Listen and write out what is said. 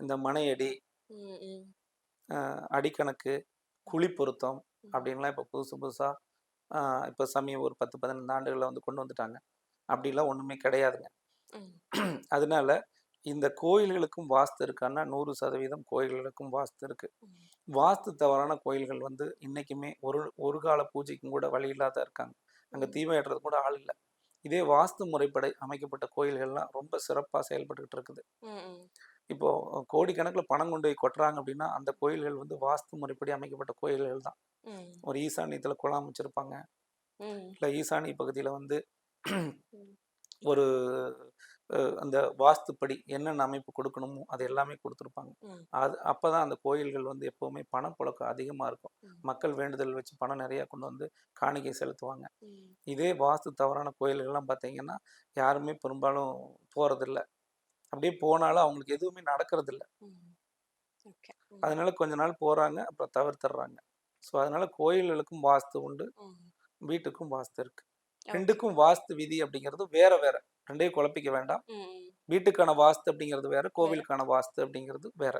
இந்த மனையடி அடிக்கணக்கு குழி பொருத்தம் அப்படின்லாம் இப்போ புதுசு புதுசாக இப்போ சமயம் ஒரு பத்து பதினைந்து ஆண்டுகளில் வந்து கொண்டு வந்துட்டாங்க. அப்படிலாம் ஒன்றுமே கிடையாதுங்க. அதனால இந்த கோயில்களுக்கும் வாஸ்து இருக்கான்னா நூறு சதவீதம் கோயில்களுக்கும் வாஸ்து இருக்கு. வாஸ்து தவறான கோயில்கள் வந்து இன்னைக்குமே ஒரு ஒரு கால பூஜைக்கும் கூட வழி இல்லாத இருக்காங்க. அங்கே. தீபம் ஏற்றுறது கூட ஆள் இல்லை. இதே வாஸ்து முறைப்படி அமைக்கப்பட்ட கோயில்கள்லாம் ரொம்ப சிறப்பாக செயல்பட்டுக்கிட்டு இருக்குது. ம், ம். இப்போ கோடிக்கணக்கில் பணம் கொண்டு போய் கொட்டுறாங்க அப்படின்னா அந்த கோயில்கள் வந்து வாஸ்து முறைப்படி அமைக்கப்பட்ட கோயில்கள் தான். ஒரு ஈசானியத்தில் குளம் அமைச்சிருப்பாங்க ம். இல்லை ஈசானி பகுதியில் வந்து. ஒரு அந்த வாஸ்துப்படி என்னென்ன அமைப்பு கொடுக்கணுமோ அது எல்லாமே கொடுத்துருப்பாங்க. அது அப்போ தான் அந்த கோயில்கள் வந்து எப்போவுமே பணப்புழக்கம் அதிகமாக இருக்கும். மக்கள் வேண்டுதல் வச்சு பணம் நிறையா கொண்டு வந்து காணிக்கை செலுத்துவாங்க. இதே வாஸ்து தவறான கோயில்கள்லாம் பார்த்தீங்கன்னா யாருமே பெரும்பாலும் போகிறதில்ல அப்படியே போனாலும் அவங்களுக்கு எதுவுமே. ஓகே ம். அதனால கொஞ்ச நாள் போகிறாங்க அப்புறம் தவிர்த்துடுறாங்க ஸோ அதனால கோயில்களுக்கும் வாஸ்து உண்டு. வீட்டுக்கும் வாஸ்து இருக்கு. ரெண்டுக்கும் வாஸ்து விதி அப்படிங்கிறது வேற வேற ரெண்டையும் குழப்பிக்க வேண்டாம். வீட்டுக்கான வாஸ்து அப்படிங்கிறது வேற கோவிலுக்கான வாஸ்து அப்படிங்கிறது வேற